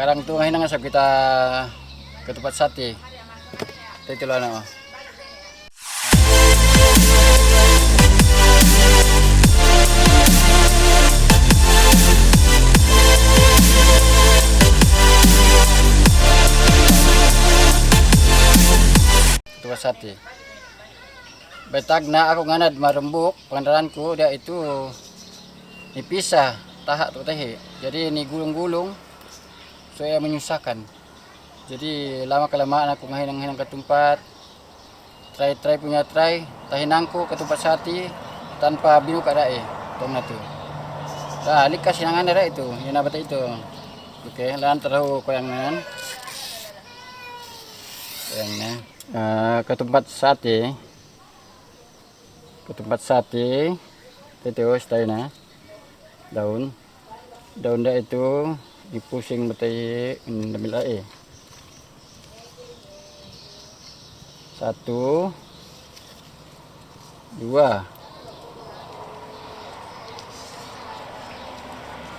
sekarang tuh ngahin ngasap kita ke tempat sate. Itu lah nama. Tempat sate. Betagna aku nganad marembuk pengendaranku dia itu dipisah tahak tu tahi. Jadi ini gulung-gulung saya menyusahkan. Jadi lama kelamaan aku ngahinang-hinang ke tempat try-try punya try tahinangku ke tempat sati tanpa binu kada eh tong tu. Dah likas sinangan ada itu, yang apa itu. Okey, lan tahu koyangan. Koyangnya. Uh, ke tempat sate ke tempat sate itu stay na daun daun itu dipusing betai ambil air satu. Dua.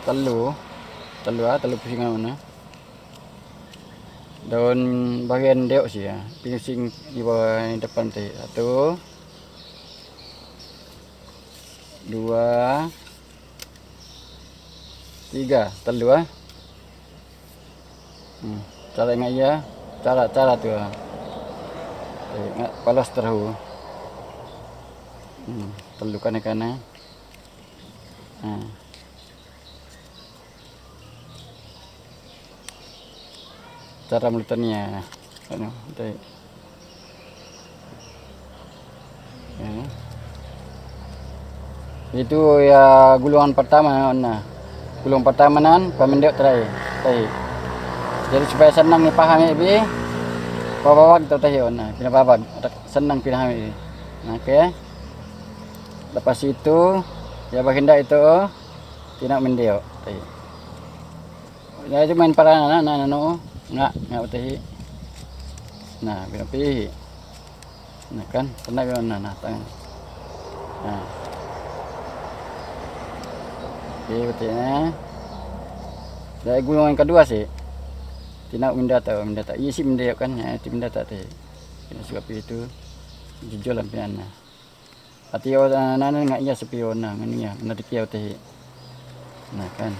Telu. Telu ah telu pusing mana? Daun bagian deok sih ya. Pusing di bawah yang depan teh. Satu. Dua. Tiga. Telu ah hmm. cara ingat ya cara cara tu ingat palas terahu hmm. telu kan ikan eh ah. cara meletaknya anu tadi ya. Itu ya gulungan pertama nah. Gulungan pertama nan pemendek terakhir. Tadi. Jadi supaya senang ni pahami bi. Pabawag tu tayo na, pinababag. Senang pinahami. Nah, okay. Lepas itu ya baginda itu tidak mendeo tadi. Ya itu main para na na no. Nga, nga tahi. Nah, pinapi. Nah kan, tenang na na tangan. Nah. Oke, betulnya. Dari gulungan kedua sih. Tidak mendata, mendata. Iya sih mendata kan, ya itu mendata teh. Kena suka itu jujur lah piana. Hati orang nana nggak iya sepi orang ini ya, mana dikiau teh. Nah kan,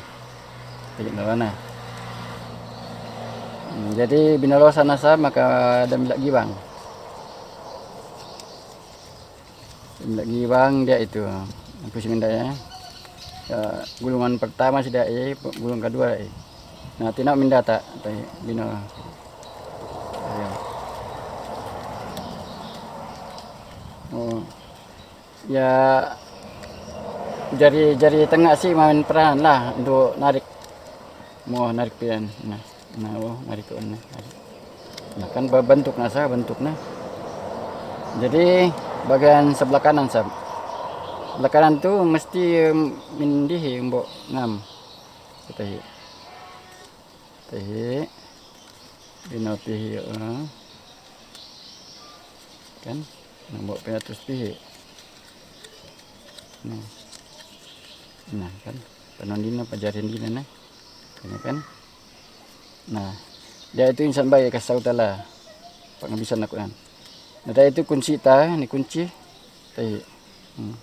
tidak mana. Hmm, jadi binalo sana sa maka ada milak gibang. Milak gibang dia itu. Aku sih ya ya, gulungan pertama sudah eh gulungan kedua eh nah tidak minda tak? Bina ya. oh. Ya jari jari tengah sih main peran lah untuk narik. Mau narik pian. Nah nah oh narik ke nah, nah kan bentuk nasa bentuknya jadi bagian sebelah kanan sab. Belakaran tu mesti mendih mbok ngam. Tahi. Tahi. Bina pihi uh. Kan? Mbok peratus pihi. Nah. Nah kan. Panon dina pajarin dina nah. Kan kan? Nah. Dia itu insan baik kasau tala. Pengabisan aku kan. Nah, itu kunci ta, ni kunci. Tahi. Hmm.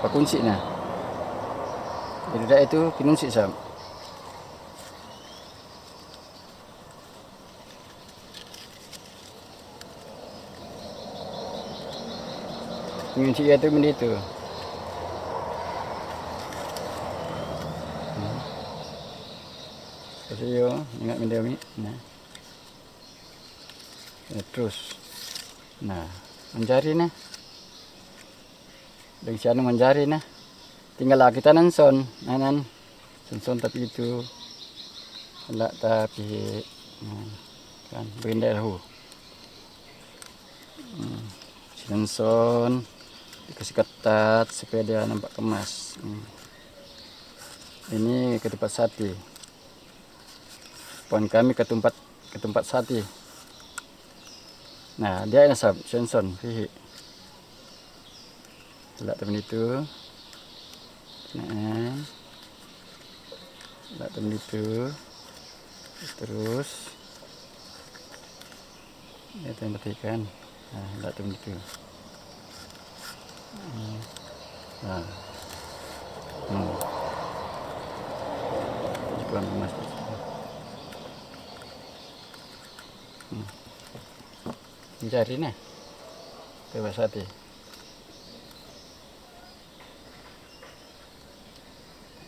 pakunci na. Jadi dah itu kinunsi sam. Kunci itu benda itu. Kasi yo, ingat benda ni. Nah. Ya, terus. Nah, mencari nah dan siapa mencari nah tinggal kita nanson nanan sonson tapi itu enggak tapi nah, kan benda lahu hmm. sonson dikasih ketat supaya dia nampak kemas. Hmm. ini ke tempat sate pohon kami ke tempat ke tempat sate nah dia nasab sonson hihi. Gelak teman itu. Nah. Tem itu. Terus ya tem petikan. Nah, enggak tem itu. Nah. Hmm. Bukan emas. Hmm. Jari nih. Bebas hati.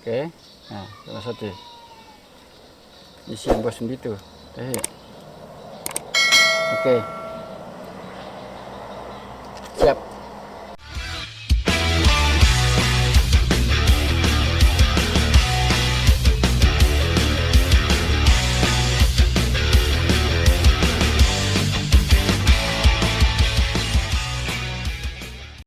Oke, nah sama satu. Isi bos begitu. Oke. Okey. Siap.